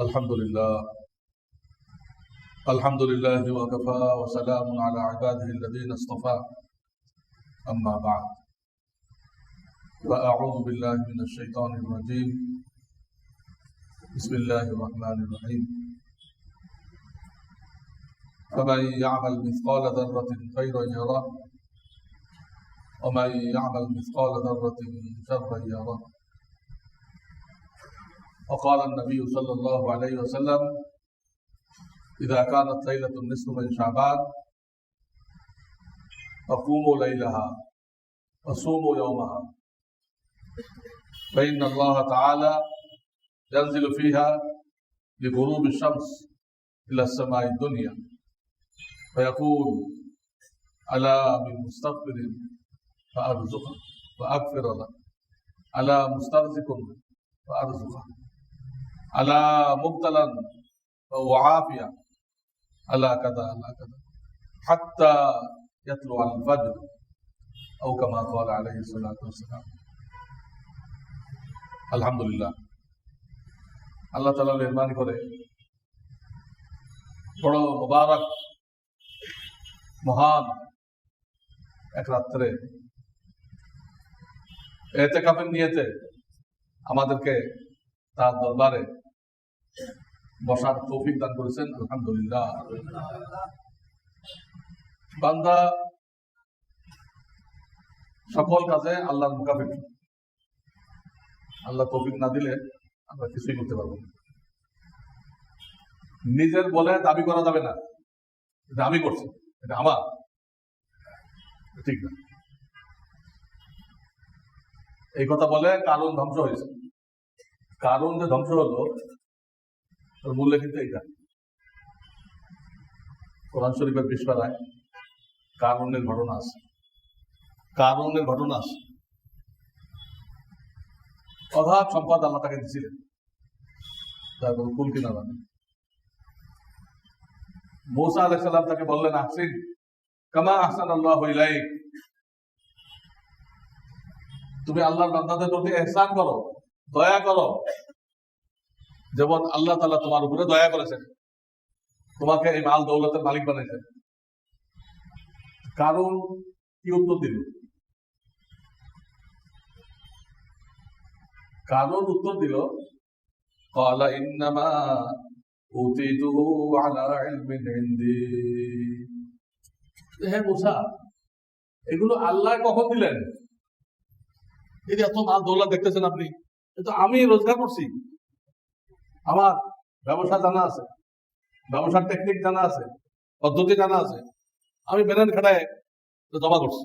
الحمد لله. الحمد لله وكفى وسلام على عباده الذين اصطفى. أما بعد. فأعوذ بالله من الشيطان الرجيم. بسم الله الرحمن الرحيم. فمن يعمل مثقال ذرة خيرا يره ومن يعمل مثقال ذرة شرا يره. وقال النبي صلى الله عليه وسلم إذا كانت ليلة النصف من شعبان فقوموا ليلها وصوموا يومها. فإن الله تعالى ينزل فيها لغروب الشمس إلى السماء الدنيا فيقول ألا من مستغفر فأرزقه وأغفر له ألا مسترزق فأرزقه. আলা মুবতালান ওয়াফিয়া আল্লাহ কাদা আল্লাহ কাদা। হাত্তা ইয়াতলু আল ফাজর। আও কামা ক্বাল আলাইহি সালাতু ওয়াসালাম আলহামদুলিল্লাহ। আল্লাহ তাআলা নির্মাণ করে। বড় মোবারক, মহান এক রাত্রে এতে কাপের নিয়েতে আমাদেরকে তার দরবারে বসার তৌফিক দান করেছেন, আলহামদুলিল্লাহ। বান্দা, সকল কাজে আল্লাহর মোকাবিক আল্লাহ তৌফিক না দিলে আমরা কিছুই করতে পারব নিজের বলে দাবি করা যাবে না। এটা আমি করছি, এটা আমার। ঠিক না। এই কথা বলে কারণ ধ্বংস হয়েছে। কারণ যে ধ্বংস হলো মূল্য কিন্তু এইটা। কোরআন শরীফের বিস্পারায় কারণের ঘটনা আছে? কারণের ঘটনা আছে? অগাধ সম্পদ আল্লাহ তাকে দিছিলেন। তারপর কুল কিনা মৌসা আলাইসাল্লাম তাকে বললেন, আহসিন, কামা আহসান আল্লাহ ইলাইক। তুমি আল্লাহর বান্দাদের প্রতি এহসান করো, দয়া করো। যেমন আল্লাহ তালা তোমার উপরে দয়া করেছেন। তোমাকে এই মাল দৌলতের মালিক বানাইছেন। কারণ কি উত্তর দিল? কারণ উত্তর দিল কলা ইন্নামা উতিতুহু আলা ইলমিন ইনদি হে মুসা, এগুলো আল্লাহ কখন দিলেন? এই এত মাল দৌলা দেখতেছেন আপনি এটা আমি রোজগার করছি। আমার ব্যবসা জানা আছে, ব্যবসার টেকনিক জানা আছে, পদ্ধতি জানা আছে। আমি বেরেন খাটায় জমা করছি।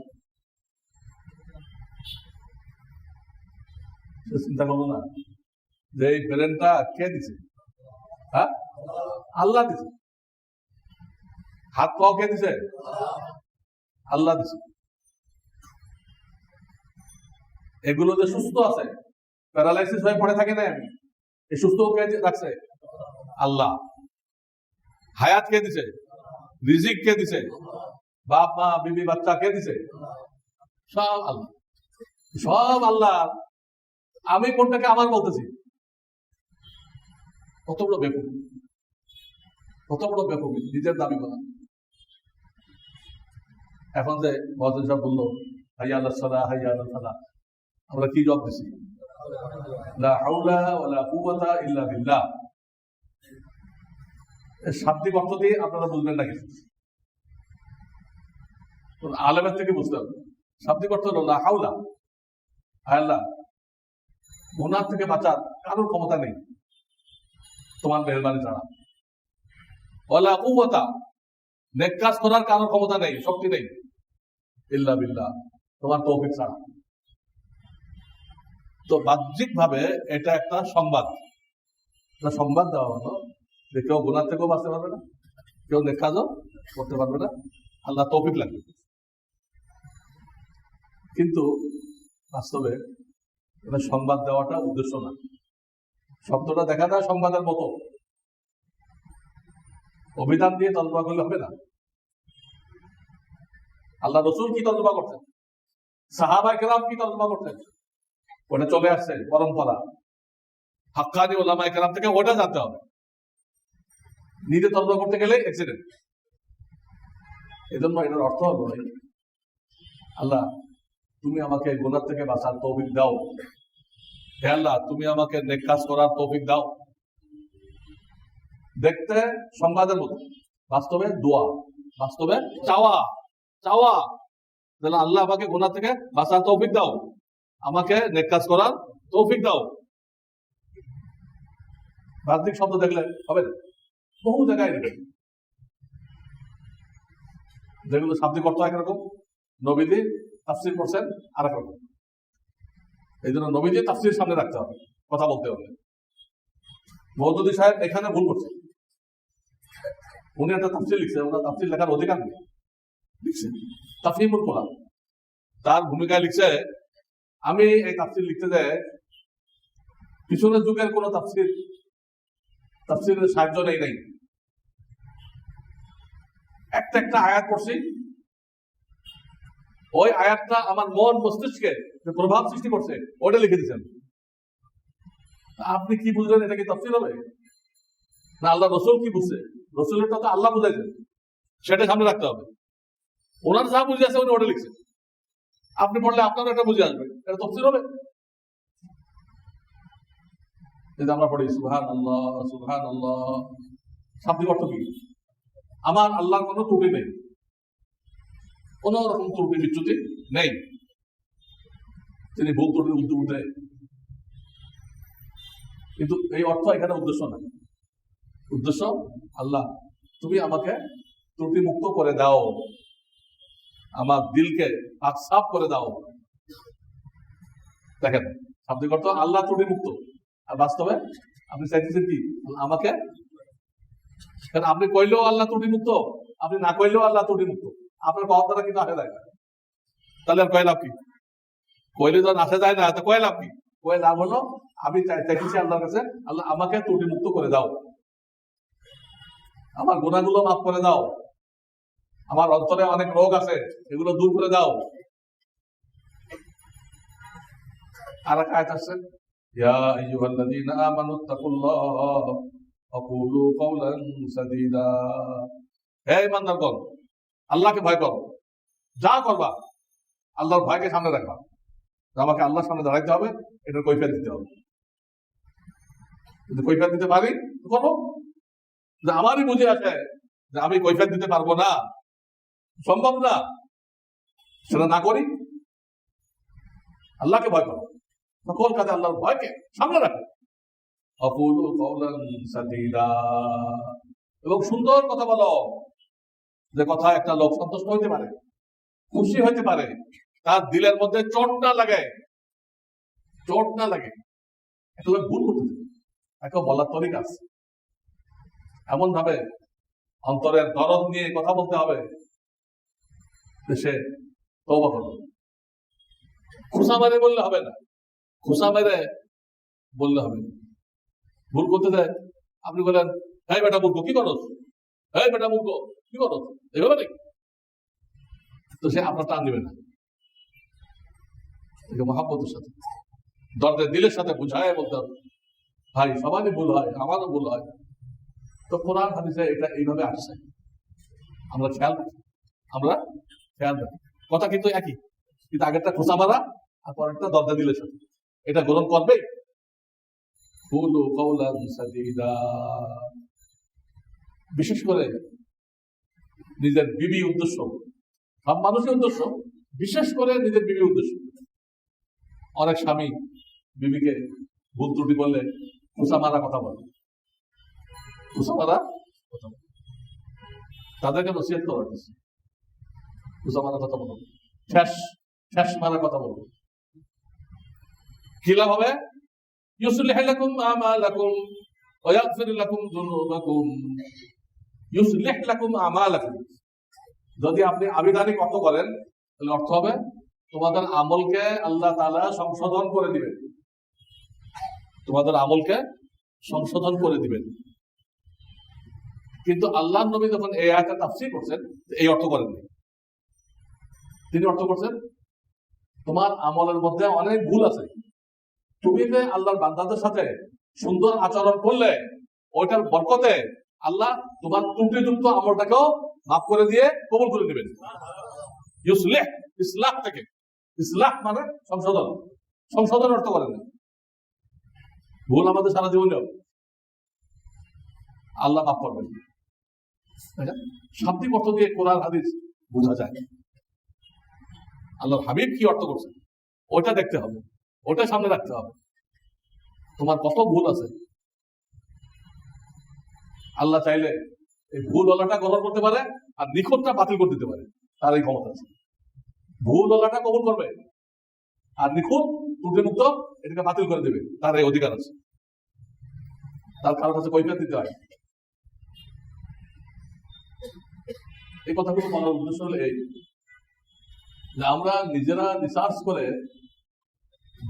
চিন্তা করব না যে এই ব্রেনটা কে দিছে? হ্যাঁ? আল্লাহ দিছে। হাত পাও কে দিছে? আল্লাহ দিছে। এগুলো যে সুস্থ আছে, প্যারালাইসিস হয়ে পড়ে থাকে না আমি। সুস্থ কে রাখছে? আল্লাহ। হায়াত কে দিছে? রিজিক কে দিছে? বাপ, মা, বিবি, বাচ্চা কে দিছে? সব আল্লাহ। সব আল্লাহ। আমি কোনটাকে আমার বলতেছি? কত বড় ব্যাপক কত বড় ব্যাপক নিজের দাবি করা। এখন যে মহাজন সাহেব বলল, হাইয়া আল্লাহ সালা, হাইয়া আল্লাহ সালা, আমরা কি জব দিছি? শাব্দিক অর্থ দিয়ে আপনারা বুঝবেন থেকে বুঝতে হবে। শাব্দিক অর্থ হলো আল্লাহ। গুনার থেকে বাঁচার কারোর ক্ষমতা নেই। তোমার মেহরবানি ছাড়া। ওয়ালা কুওয়াতা। নেক করার কারোর ক্ষমতা নেই, শক্তি নেই। ইল্লা বিল্লাহ। তোমার তৌফিক ছাড়া। তো বাহ্যিক ভাবে এটা একটা সংবাদ। একটা সংবাদ দেওয়া হলো যে কেউ গুনার থেকেও বাঁচতে পারবে না, কেউ নেক কাজও করতে পারবে না। আল্লাহ তৌফিক লাগবে কিন্তু বাস্তবে এটা সংবাদ দেওয়াটা উদ্দেশ্য না। শব্দটা দেখা যায় সংবাদের মতো। অভিধান দিয়ে তর্জমা করলে হবে না। আল্লাহ রসুল কি তর্জমা করছেন সাহাবাই কেরাম কি তর্জমা করছেন ওটা চলে আসছে পরম্পরা। হাক্কানি ওলামাই কেরাম থেকে ওটা জানতে হবে। নিজে তর্ক করতে গেলে অ্যাক্সিডেন্ট এজন্য এটার অর্থ হলো আল্লাহ, তুমি আমাকে গোনার থেকে বাঁচার তৌফিক দাও। হে আল্লাহ, তুমি আমাকে নেক কাজ করার তৌফিক দাও। দেখতে সংবাদের মতো, বাস্তবে দোয়া, বাস্তবে চাওয়া চাওয়া। তাহলে আল্লাহ আমাকে গোনা থেকে বাঁচার তৌফিক দাও। আমাকে নেক কাজ করার তৌফিক দাও। বাহ্যিক শব্দ দেখলে হবে না। বহু জায়গায় নেবে যেগুলো শাব্দিক অর্থ একরকম নবীদি তাফসির করছেন আর এক রকম এই জন্য নবীদি তাফসির সামনে রাখতে হবে, কথা বলতে হবে। মৌদুদি সাহেব এখানে ভুল করছে উনি একটা তাফসির লিখছে ওনার তাফসির লেখার অধিকার নেই। লিখছে তাফিমুল কোরআন। তার ভূমিকায় লিখছে আমি এই তাফসির লিখতে যাই, পিছনের যুগের কোন তাফসির, তাফসিরের সাহায্য নেই নাই। একটা একটা আয়াত করছি ওই আয়াতটা আমার মন, মস্তিষ্কে যে প্রভাব সৃষ্টি করছে ওটা লিখে দিচ্ছেন আপনি কি বুঝলেন এটা কি তফসিল হবে? না, আল্লাহ রসুল কি বুঝছে? রসুলেরটা তো আল্লাহ বুঝাইছেন। সেটা সামনে রাখতে হবে। ওনার যা বুঝে আছে উনি ওটা লিখছেন। আপনি পড়লে আপনারও একটা বুঝে আসবে। এটা তফসিল হবে। যদি আমরা পড়ি সুহান আল্লাহ সুহান আল্লাহ শাব্দিক অর্থ কি? আমার আল্লাহর কোনো ত্রুটি নেই। কোন রকম ত্রুটি বিচ্যুতি নেই। তিনি ভুল ত্রুটির উদ্যোগ দেয় কিন্তু এই অর্থ এখানে উদ্দেশ্য না উদ্দেশ্য আল্লাহ তুমি আমাকে ত্রুটি মুক্ত করে দাও। আমার দিলকে পাক সাফ করে দাও। দেখেন, শাব্দিক অর্থ আল্লাহ ত্রুটি মুক্ত আর বাস্তবে আপনি চাইতেছেন কি? আমাকে? আপনি কইলেও আল্লাহ ত্রুটি মুক্ত আপনি না কইলেও আল্লাহ ত্রুটি মুক্ত আপনার পাওয়ার দ্বারা কিন্তু আসে যায় না। তাহলে আর কয় কি? কইলে যখন আসে যায় না, তো কয় লাভ কি? কয় লাভ হলো, আমি চাই- চাইতেছি আল্লাহর কাছে, আল্লাহ আমাকে ত্রুটি মুক্ত করে দাও। আমার গুণাগুলো মাফ করে দাও। আমার অন্তরে অনেক রোগ আছে, এগুলো দূর করে দাও। আর আছে, ইয়া আইয়ুহাল্লাযীনা আমানু তাকুল্লাহ সাদীদা। হে ইমানদারগণ আল্লাহকে ভয় করো। যা করবা, আল্লাহর ভয়কে সামনে রাখবা। আমাকে আল্লাহর সামনে দাঁড়াইতে হবে, এটার কৈফিয়ত দিতে হবে। যদি দিতে পারি করব? আমারই বুঝে আছে যে আমি কৈফিয়ত দিতে পারব না সম্ভব না। সেটা না করি, আল্লাহকে ভয় করো। সকল কাজে আল্লাহর ভয়কে সামনে রাখো। অকুলু এবং সুন্দর কথা বলো, যে কথা একটা লোক সন্তুষ্ট হইতে পারে, খুশি হইতে পারে, তার দিলের মধ্যে চোট না লাগে। চোট না লাগে। একটা লোক ভুল করতে। তাকে বলার তরিকা আছে। এমন ভাবে অন্তরের দরদ নিয়ে কথা বলতে হবে। সে তৌবা করবে খুশা মেরে বললে হবে না। খুশা মেরে বললে হবে না। ভুল করতে দেয়। আপনি বলেন হ্যাঁ বেটা মূর্খ, কি করস? হ্যাঁ বেটা মূর্খ, কি করস? এভাবে নাকি? তো সে আপনার টান দিবে না। মহাব্বতের সাথে দরদের দিলের সাথে বুঝায় বলতে হবে। ভাই, সবারই ভুল হয়, আমারও ভুল হয়। তো কোরআন হাদিসে এটা এইভাবে আসছে। আমরা খেয়াল আমরা খেয়াল রাখি। কথা কিন্তু একই, কিন্তু আগেরটা খোসা আর পরেরটা দরজা সাথে এটা গ্রহণ করবে? বিশেষ করে নিজের বিবি উদ্দেশ্য। সব মানুষের উদ্দেশ্য। বিশেষ করে নিজের বিবি উদ্দেশ্য। অনেক স্বামী বিবিকে ভুল ত্রুটি বললে খোসা মারা কথা বলে। খোসা মারা কথা বলে। তাদেরকে নসিহত করা হয়েছে। কথা ঠ্যাস ঠ্যাস মারা কথা কি লাভ হবে? লাকুম লাকুম যুনুবাকুম। লাকুম যদি আপনি আবিধানিক অর্থ করেন, তাহলে অর্থ হবে তোমাদের আমলকে আল্লাহ তাআলা সংশোধন করে দিবেন। তোমাদের আমলকে সংশোধন করে দিবেন। কিন্তু আল্লাহ নবী যখন এই আয়াতের তাফসীর করছেন এই অর্থ করেননি। তিনি অর্থ করছেন, তোমার আমলের মধ্যে অনেক ভুল আছে। তুমি যে আল্লাহর বান্দাদের সাথে সুন্দর আচরণ করলে, ওইটার বরকতে আল্লাহ তোমার ত্রুটিযুক্ত আমলটাকেও মাফ করে দিয়ে কবুল করে নেবেন। ইউসলেহ, ইসলাহ থেকে। ইসলাহ মানে সংশোধন। সংশোধন অর্থ করেন ভুল আমাদের সারা জীবনেও। আল্লাহ মাফ করবেন? শাব্দিক অর্থ দিয়ে কোরআন, হাদিস বোঝা যায়। আল্লাহ হাবিব কি অর্থ করছে? ওটা দেখতে হবে। ওটা সামনে রাখতে হবে। তোমার কত ভুল আছে? আল্লাহ চাইলে এই ভুল ওলাটা গ্রহণ করতে পারে আর নিখোঁজটা বাতিল করে দিতে পারে। তার এই ক্ষমতা আছে। ভুল ওলাটা কবুল করবে আর নিখুঁত ত্রুটি মুক্ত এটাকে বাতিল করে দেবে। তার এই অধিকার আছে। তার কারোর কাছে কৈফিয়ত দিতে হয়। এই কথাগুলো বলার উদ্দেশ্য হলো এই যে আমরা নিজেরা রিসার্চ করে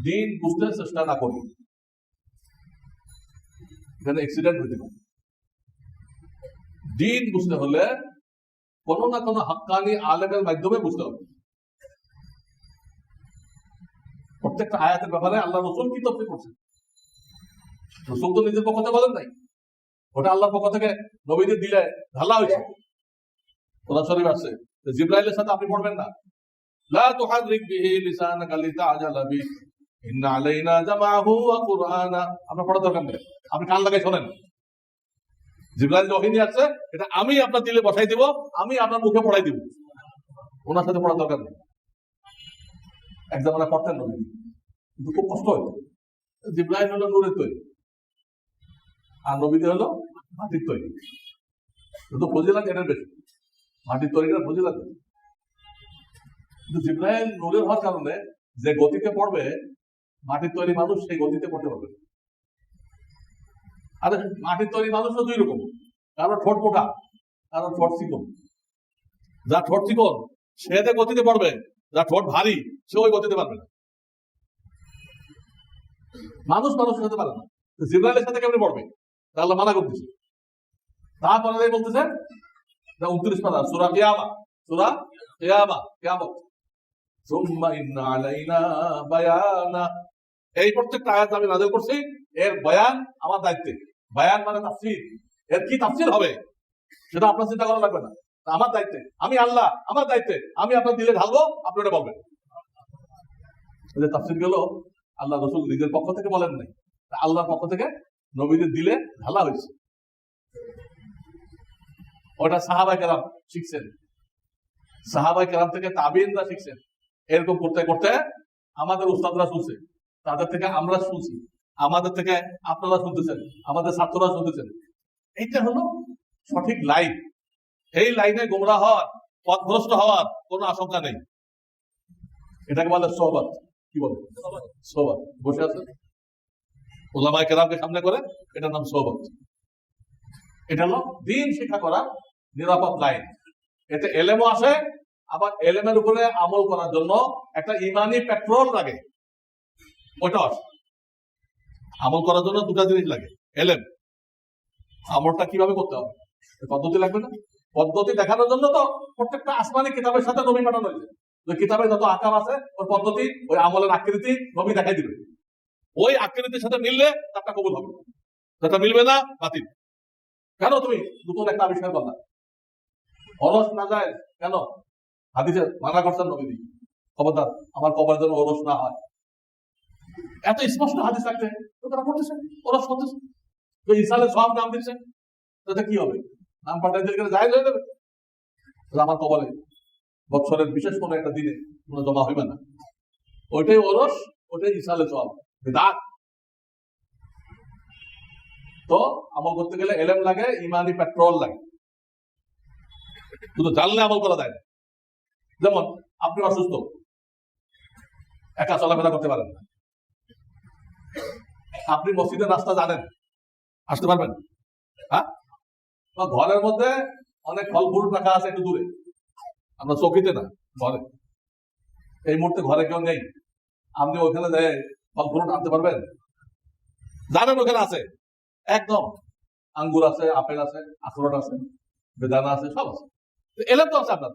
দিন বুঝতে চেষ্টা না করি। এখানে অ্যাক্সিডেন্ট হইতে পারে। দিন বুঝতে হলে কোনো না কোনো হাক্কানি আলেমের মাধ্যমে বুঝতে হবে। প্রত্যেকটা আয়াতের ব্যাপারে আল্লাহ রসুল কি তফসিল করছেন? রসুল তো নিজের পক্ষ থেকে বলেন নাই। ওটা আল্লাহর পক্ষ থেকে নবীদের দিলে ঢালা হয়েছে। কোরআন শরীফ আছে জিব্রাইলের সাথে আপনি পড়বেন না। তুহাররিক বিহি লিসানাকা লিতাআজালা বি ইন্না আলাইনা জামাহু ওয়া কুরআনা আপনার পড়ার দরকার নেই। আপনি কান লাগাই শোনেন। জিব্রাইল যে ওহী আসছে, এটা আমি আপনার দিলে বসাই দিব, আমি আপনার মুখে পড়াই দিব। ওনার সাথে পড়ার দরকার নেই। এক জামানা পড়তেন নবী কিন্তু খুব কষ্ট হইতো জিব্রাইল হলো নূরের তৈরি। আর নবীতে হলো মাটির তৈরি। কিন্তু ফজিলাত এটার বেশি। মাটির তৈরিটা ফজিলাত। বেশি। কিন্তু জিব্রাইল নূরের হওয়ার কারণে যে গতিতে পড়বে, মাটির তৈরি মানুষ সেই গতিতে পড়তে পারবে আর মাটির তৈরি মানুষও দুই রকম। কারও ঠোঁট মোটা, কারও ঠোঁট চিকন। যা ঠোঁট চিকন, সে যে গতিতে পড়বে যা ঠোঁট ভারী সে ওই গতিতে পারবে না। মানুষ মানুষের সাথে পারে না। জিব্রাইলের সাথে কেমনি পড়বে? তা আল্লাহ মানা করতেছে। তারপরে বলতেছে উনত্রিশ পারা সুরা কিয়ামা সুরা কিয়ামা, কিয়ামত। এই প্রত্যেকটা আয়াত আমি নাযিল করছি, এর বয়ান আমার দায়িত্বে। বয়ান মানে তাফসীর। এর কি তাফসীর হবে? সেটা আপনার চিন্তা করা লাগবে না। আমার দায়িত্বে। আমি আল্লাহ, আমার দায়িত্বে। আমি আপনার দিলে ঢালবো, আপনি ওটা বলবেন। যে তাফসীর গেল, আল্লাহ রসুল নিজের পক্ষ থেকে বলেন নাই। আল্লাহর পক্ষ থেকে নবীদের দিলে ঢালা হয়েছে। ওটা সাহাবাই কেরাম শিখছেন। সাহাবাই কেরাম থেকে তাবিনরা শিখছেন। এরকম করতে করতে আমাদের উস্তাদরা শুনছে। তাদের থেকে আমরা শুনছি। আমাদের থেকে আপনারা শুনতেছেন। আমাদের ছাত্ররা শুনতেছেন। এইটা হলো সঠিক লাইন। এই লাইনে গোমরা হওয়ার পথভ্রষ্ট হওয়ার কোনো আশঙ্কা নেই। এটাকে বলে সোহবত। কি বলে? সোহবত। বসে আছে ওলামাই কেরামকে সামনে করে এটার নাম সোহবত। এটা হলো দিন শিক্ষা করা নিরাপদ লাইন। এতে এলেমও আসে আবার এলেমের উপরে আমল করার জন্য একটা ইমানি পেট্রোল লাগে। আসে আমল করার জন্য দুটা জিনিস লাগে। এলেম আমলটা কীভাবে করতে হবে? পদ্ধতি লাগবে না? পদ্ধতি দেখানোর জন্য তো প্রত্যেকটা আসমানি কিতাবের সাথে নবী পাঠানো হয়েছে। ওই কিতাবে যত আকাম আছে, ওর পদ্ধতি, ওই আমলের আকৃতি নবী দেখাই দিবে। ওই আকৃতির সাথে মিললে তারটা কবুল হবে। যেটা মিলবে না, বাতিল। কেন তুমি নতুন একটা আবিষ্কার করলা? অরস না যায়? কেন? হাদিসে মানা করছেন খবরদার, আমার কবর যেন অরস না হয়। এত স্পষ্ট হাদিস থাকতে তো তারা অরস করতেছে। তো ইসালের সব নাম দিচ্ছে। তাতে কি হবে? নাম পাঠাই দিলে জাহেজ হয়ে যাবে। আমার কবলে বৎসরের বিশেষ কোনো একটা দিনে কোনো জমা হইবে না। ওইটাই অরস ওইটাই ইসালে সব বেদাত। তো আমল করতে গেলে এলেম লাগে, ইমানি পেট্রোল লাগে। শুধু জানলে আমল করা যায় না। যেমন, আপনি অসুস্থ। একা চলাফেরা করতে পারেন না। আপনি মসজিদের রাস্তা জানেন। আসতে পারবেন। হ্যাঁ? ঘরের মধ্যে অনেক ফল ফ্রুট রাখা আছে একটু দূরে। আমরা চকিতে না, ঘরে। এই মুহূর্তে ঘরে কেউ নেই। আপনি ওখানে যাই ফল ফ্রুট আনতে পারবেন? জানেন ওখানে আছে। একদম। আঙ্গুর আছে, আপেল আছে, আখরোট আছে, বেদানা আছে, সব আছে। তো এলেম তো আছে আপনার।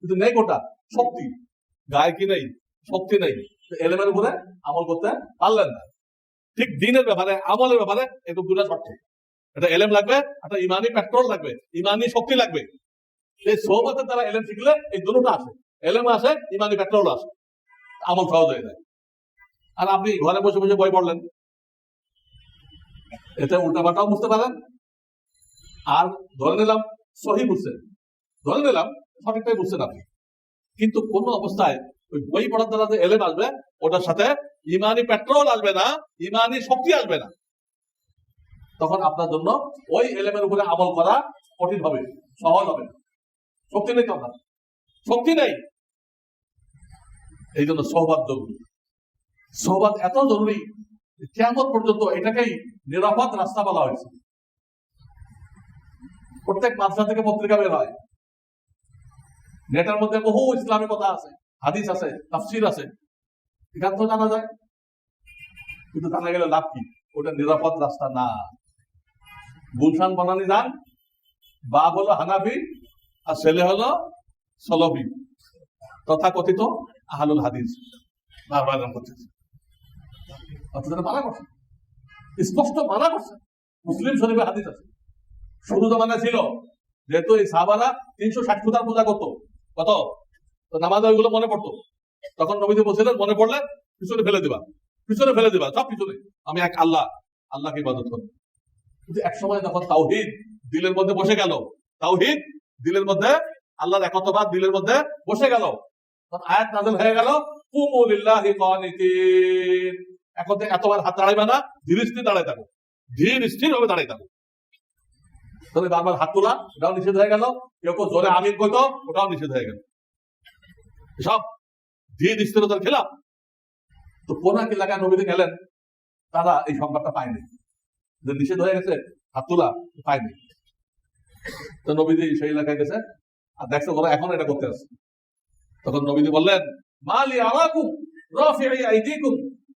কিন্তু নেই গোটা শক্তি। গায়ে কি নেই? শক্তি নেই। এলেমের উপরে আমল করতে পারলেন না। ঠিক দিনের ব্যাপারে, আমলের ব্যাপারে এরকম দুটা শর্ত। এটা এলেম লাগবে, একটা ইমানি পেট্রোল লাগবে, ইমানি শক্তি লাগবে। এই সোহবতের দ্বারা এলেম শিখলে এই দুটোটা আসে এলেম আসে, ইমানি পেট্রোল আসে। আমল সহজ হয়ে যায়। আর আপনি ঘরে বসে বসে বই পড়লেন। এতে উল্টাপাল্টাও বুঝতে পারেন। আর ধরে নিলাম সহি বুঝছেন ধরে নিলাম সঠিকটাই বুঝছেন আপনি। কিন্তু কোন অবস্থায় ওই বই পড়ার দ্বারা যে এলেম আসবে, ওটার সাথে ইমানি পেট্রোল আসবে না, ইমানি শক্তি আসবে না। তখন আপনার জন্য ওই এলেমের উপরে আমল করা কঠিন হবে, সহজ হবে শক্তি নেই তো শক্তি নেই। এই জন্য সহবাদ জরুরি। সহবাদ এত জরুরি কেমন পর্যন্ত এটাকেই নিরাপদ রাস্তা বলা হয়েছে। প্রত্যেক মাদ্রাসা থেকে পত্রিকা বের হয়। নেটের মধ্যে বহু ইসলামী কথা আছে, হাদিস আছে, তাফসির আছে। এখান তো জানা যায়। কিন্তু জানা গেলে লাভ কি? ওটা নিরাপদ রাস্তা না। গুলশান বানানি যান, বাপ হলো হানাফি আর ছেলে হলো সলভি তথা কথিত আহলুল হাদিস বারবার করতেছে অথচ মানা করছে। স্পষ্ট মানা করছে। মুসলিম শরীফে হাদিস আছে। শুরু জমানা ছিল। যেহেতু এই সাহাবারা তিনশো ষাট খুদার পূজা করতো। কত? তো নামাজে ওইগুলো মনে পড়তো। তখন নবীজি বলছিলেন, মনে পড়লে পিছনে ফেলে দিবা। পিছনে ফেলে দিবা, সব পিছনে। আমি এক আল্লাহ, আল্লাহকে ইবাদত করি। কিন্তু এক সময় যখন তাওহিদ দিলের মধ্যে বসে গেল, তাওহিদ দিলের মধ্যে, আল্লাহর একতবাদ দিলের মধ্যে বসে গেল। আয়াত নাজল হয়ে গেল, কুমু লিল্লাহি কানিতিন। এখন থেকে এতবার হাত দাঁড়াইবে না, ধীরে স্থির দাঁড়ায় থাকো। ধীর স্থির ভাবে দাঁড়ায় থাকো। তবে বারবার হাত তোলা, ওটাও নিষেধ হয়ে গেল। কেউ কেউ জোরে আমির কইতো, ওটাও নিষেধ হয়ে গেল। সব ধীর স্থিরতার খেলাম তো কোন এক এলাকায় নবীতে গেলেন, তারা এই সংবাদটা পায়নি। যে নিষেধ হয়ে গেছে, হাত তোলা পায়নি। তো নবীজি সেই এলাকায় গেছে। আর দেখছে, ওরা এখন এটা করতে আছে তখন নবীজি বললেন, মালি আলাকুম রাফি'i আইদিকুম,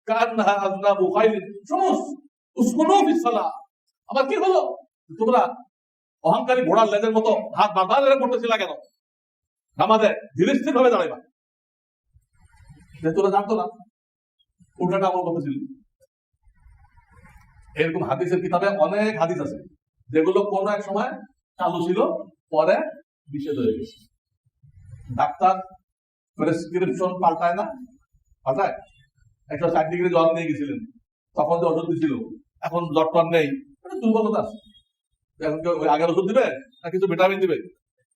কান্নাহা আযনাবু খাইলিন শুনুস, উসকুনু ফিস সালাহ। আমার কি হলো? তোমরা অহংকারী ঘোড়ার লেজের মতো হাত বারবার এরকম করতেছিল কেন? নামাজে ধীরে স্থির ভাবে দাঁড়াইবা তোরা জানতো না, উল্টাটা আমল করতেছিল। এরকম হাদিসের কিতাবে অনেক হাদিস আছে, যেগুলো কোনো এক সময় চালু ছিল, পরে নিষেধ হয়ে গেছে। ডাক্তার প্রেসক্রিপশন পাল্টায় না? পাল্টায়? একটা চার ডিগ্রি জ্বর নিয়ে গেছিলেন। তখন যে ওষুধ দিছিল, এখন জ্বর নেই। এটা দুর্বলতা আছে। এখন আগের ওষুধ দিবে? না কিছু ভিটামিন দিবে?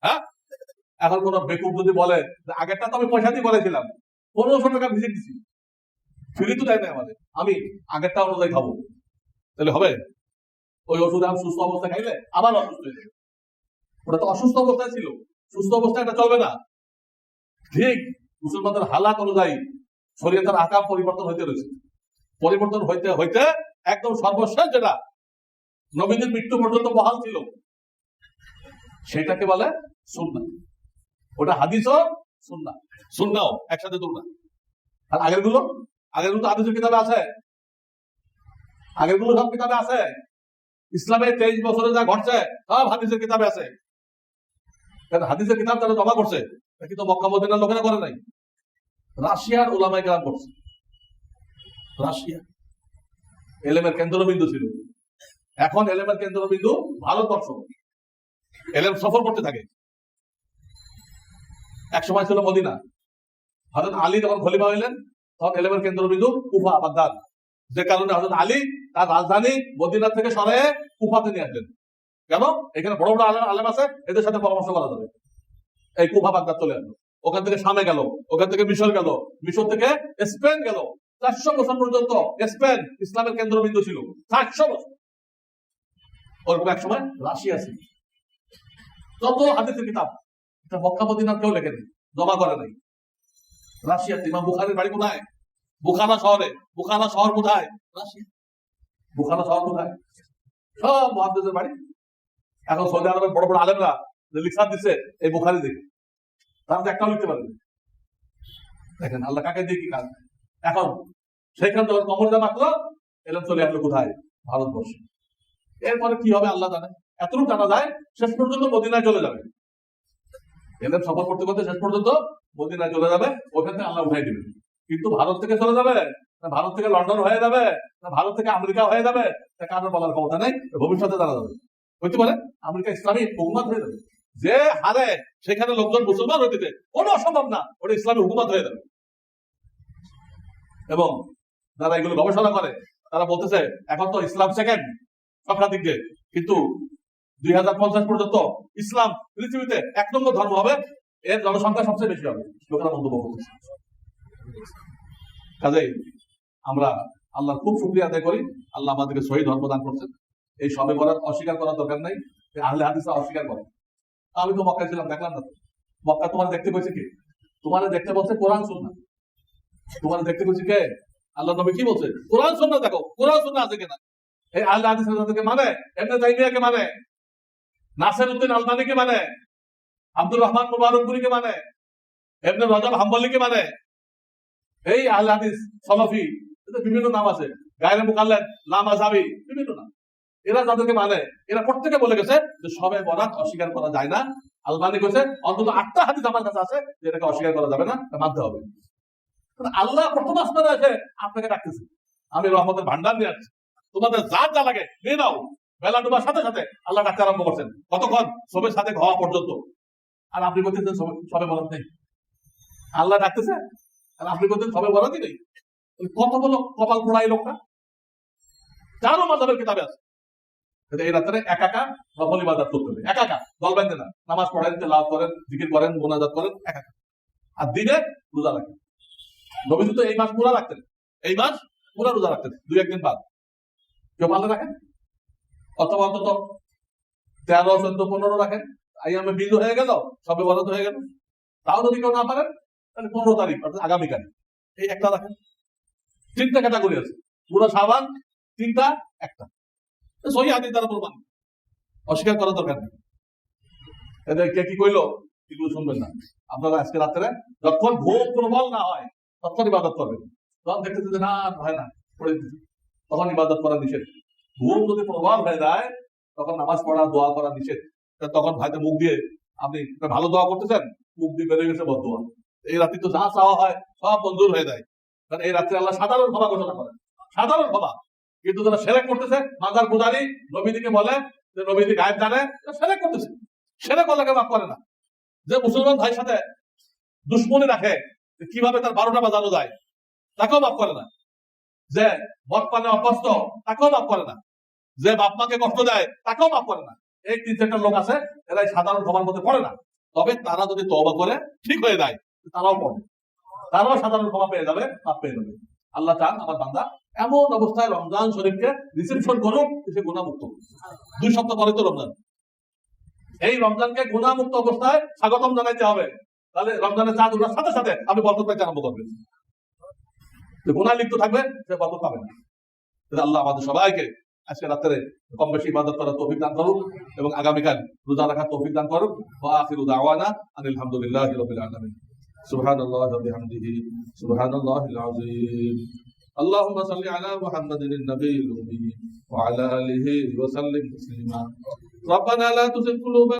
হ্যাঁ? এখন বেকুব যদি বলে আগেরটা তো আমি পয়সা দিয়ে বলেছিলাম, পনেরোশো টাকা ভিজিট দিছি। ফ্রি তো দেয় না আমাদের। আমি আগেরটা অনুযায়ী খাব। তাহলে হবে? ওই ওষুধ আমি সুস্থ অবস্থায় খাইলে আবার অসুস্থ হয়ে ওটা তো অসুস্থ অবস্থায় ছিল। সুস্থ অবস্থায় এটা চলবে না। ঠিক মুসলমানদের হালাত অনুযায়ী শরীরের আকাম পরিবর্তন হইতে রয়েছে। পরিবর্তন হইতে হইতে একদম সর্বশেষ যেটা নবীদের মৃত্যু পর্যন্ত বহাল ছিল। সেটাকে বলে সুন্না ওটা হাদিসও সুন্না সুন্নাও একসাথে দুটা আর আগেরগুলো আগেরগুলো হাদিসের কিতাবে আছে। আগেরগুলো সব কিতাবে আছে। ইসলামের তেইশ বছরে যা ঘটছে সব হাদিসের কিতাবে আছে। কারণ হাদিসের কিতাব তারা জমা করছে? কিন্তু মক্কা মদিনার লোকেরা করে নাই? রাশিয়ার ওলামাই কেরাম করছে। রাশিয়া। এলেমের কেন্দ্রবিন্দু ছিল। এখন এলেমের কেন্দ্রবিন্দু ভারতবর্ষ। এলেম সফর করতে থাকে। এক সময় ছিল মদিনা। হজরত আলী যখন খলিফা হইলেন, তখন এলেমের কেন্দ্রবিন্দু কুফা, বাগদাদ। যে কারণে হজরত আলী তার রাজধানী মদিনা থেকে সরে কুফাতে নিয়ে আসলেন। কেন? এখানে বড় বড় আলেম আলেম আছে, এদের সাথে পরামর্শ করা যাবে। এই কুফা, বাগদাদ চলে আসলো। ওখান থেকে সামে গেল, ওখান থেকে মিশর গেল, মিশর থেকে স্পেন গেল। চারশো বছর পর্যন্ত স্পেন ইসলামের কেন্দ্রবিন্দু ছিল। চারশো বছর। ওরকম এক সময় রাশিয়া ছিল যত হাদিসের কিতাব, এটা কেউ জমা করে নাই। বুখারের বাড়ি কোথায়? শহরে। শহর কোথায়? রাশিয়া। শহর কোথায়? সব মহাদেশের বাড়ি। এখন সৌদি আরবের বড় বড় আলেমরা দিচ্ছে এই বুখারি দেখে। তারা তো একটাও লিখতে পারেনি। দেখেন, আল্লাহ কাকে দিয়ে কি কাজ? এখন, সেইখান মাত্র এলাম চলে আসলো কোথায়? ভারতবর্ষে। এরপরে কি হবে আল্লাহ জানে। এতটুকু জানা যায়, শেষ পর্যন্ত মদিনায় চলে যাবে। এদের সফর করতে করতে শেষ পর্যন্ত মদিনায় চলে যাবে, ওখান আল্লাহ উঠাই দিবে। কিন্তু ভারত থেকে চলে যাবে, না ভারত থেকে লন্ডন হয়ে যাবে, না ভারত থেকে আমেরিকা হয়ে যাবে, তা কারোর বলার ক্ষমতা নেই ভবিষ্যতে জানা যাবে। হইতে পারে, আমেরিকা ইসলামী হুকুমত হয়ে যাবে। যে হারে সেখানে লোকজন মুসলমান হইতে কোনো অসম্ভব না, ওটা ইসলামী হুকুমত হয়ে যাবে। এবং যারা এগুলো গবেষণা করে, তারা বলতেছে, এখন তো ইসলাম সেকেন্ড দিক কিন্তু দুই হাজার পঞ্চাশ পর্যন্ত ইসলাম পৃথিবীতে এক নম্বর ধর্ম হবে, এর জনসংখ্যা সবচেয়ে বেশি হবে। লোকেরা মন্তব্য করতেছে কাজেই আমরা আল্লাহ খুব শুক্রিয়া আদায় করি, আল্লাহ আমাদেরকে সহি ধর্ম দান করছেন। এই সবে করার অস্বীকার করার দরকার নাই আহলে হাদিসরা অস্বীকার করে। আমি তো মক্কায় ছিলাম, দেখলাম না মক্কা তোমার দেখতে পেয়েছে কি? তোমার দেখতে বলছে কোরআন শুননা তোমার দেখতে পেয়েছে কে? আল্লাহ নবী কি বলছে? কোরআন শুননা দেখো। কোরআন শুননা আছে কিনা? এই মানে? এমনি তাইমিয়াকে মানে? নাসের উদ্দিন মানে? আব্দুর রহমান মুবারকপুরীকে মানে? এমনি রজব হাম্বলিকে মানে? এই সলফি বিভিন্ন নাম আছে। গায়ের মুকাল্লেদ, লামা জাবি বিভিন্ন নাম। এরা যাদেরকে মানে? এরা প্রত্যেকে বলে গেছে যে সবে বরাত অস্বীকার করা যায় না। আলবানি কইছে, অন্তত আটটা হাদিস আমার কাছে আছে যেটাকে অস্বীকার করা যাবে না মানতে হবে। আল্লাহ প্রথম আসমানে এসে আপনাকে ডাকতেছে। আমি রহমতের ভান্ডার নিয়ে আসছি। তোমাদের যা যা লাগে নিয়ে নাও। বেলা ডুবার সাথে সাথে আল্লাহ ডাকতে আরম্ভ করছেন। কতক্ষণ? সবের সাথে হওয়া পর্যন্ত। আর আপনি বলতেছেন সবে- বরাত নেই। আল্লাহ ডাকতেছে, আর আপনি বলতেন সবে বরাতই নেই। কত বলো কপাল পোড়াই লোকটা? চারও মাজাবের কিতাবে আছে। এই রাত্রে একা একা নফল ইবাদত করতে হবে। একা একা দল বেঁধে না। নামাজ পড়েন লাভ করেন, জিকির করেন, মোনাজাত করেন একা একা আর দিনে রোজা রাখেন। নবীজি তো এই মাস পুরা রাখতেন। এই মাস পুরা রোজা রাখতেন দুই একদিন বাদ। কেউ পারলে রাখেন? অথবা অন্তত তেরো, চোদ্দ, পনেরো রাখেন। আইয়ামে বিল হয়ে গেল, সবে বরাদ হয়ে গেল। তাও যদি কেউ না পারেন, তাহলে পনেরো তারিখ, অর্থাৎ আগামীকাল। এই একটা রাখেন। তিনটা ক্যাটাগরি আছে। পুরো সাবান তিনটা, একটা। সহি হাদিস দ্বারা প্রমাণ। অস্বীকার করার দরকার নেই। এদের কে কি কইলো? এগুলো শুনবেন না। আপনারা আজকে রাত্রে যখন ঘুম প্রবল না হয় তখন ইবাদত করবেন। তখন দেখতেছে যে না হয় না। পড়ে দিচ্ছি তখন ইবাদত করা নিষেধ। ঘুম যদি প্রবল হয়ে যায়, তখন নামাজ পড়া, দোয়া করা নিষেধ। তখন ভাইতে মুখ দিয়ে, আপনি ভালো দোয়া করতেছেন? মুখ দিয়ে বেরিয়ে গেছে বদ দোয়া এই রাত্রি তো যা চাওয়া হয়, সব মঞ্জুর হয়ে যায়। কারণ এই রাত্রে আল্লাহ সাধারণ ক্ষমা ঘোষণা করেন। সাধারণ ক্ষমা কিন্তু যারা সেরেক করতেছে, মাজার পূজারি নবীদিকে বলে, যে নবীদি গায়েব জানে সেরেক করতেছে। সেরেক আল্লাহকে মাফ করে না। যে মুসলমান ভাইয়ের সাথে দুশ্মনী রাখে কীভাবে তার বারোটা বাজানো যায়, তাকেও মাফ করে না। যে মদ পানে অভ্যস্ত, তাকেও মাফ করে না। যে বাপ মাকে কষ্ট দেয়, তাকেও মাফ করে না। এই তিন চারটা লোক আছে এরা সাধারণ ক্ষমার মধ্যে পড়ে না। তবে তারা যদি তবা করে, ঠিক হয়ে যায়, তারাও পড়বে তারাও সাধারণ ক্ষমা পেয়ে যাবে মাফ পেয়ে যাবে। আল্লাহ চান আমার বান্দা এমন অবস্থায় রমজান শরীফকে রিসেপশন করুক সে গুণামুক্ত দুই সপ্তাহ পরে তো রমজান। এই রমজানকে গুণামুক্ত অবস্থায় স্বাগতম জানাইতে হবে। তাহলে রমজানের চাঁদ ওঠার সাথে সাথে আপনি বরকত পাইতে আরম্ভ করবেন যে গুণা লিপ্ত থাকবে সে বরকত পাবে না তাহলে আল্লাহ আমাদের সবাইকে আজকে রাত্রে কম বেশি ইবাদত করার তৌফিক দান করুক এবং আগামীকাল রোজা রাখার তৌফিক দান করুক ওয়া আখিরু দাওয়ানা আনিল হামদুলিল্লাহি রাব্বিল আলামিন সুবহানাল্লাহি ওয়া বিহামদিহি সুবহানাল্লাহিল আযীম اللهم صل على محمد النبي الأمي وعلى آله وسلم تسليما ربنا لا تزغ قلوبنا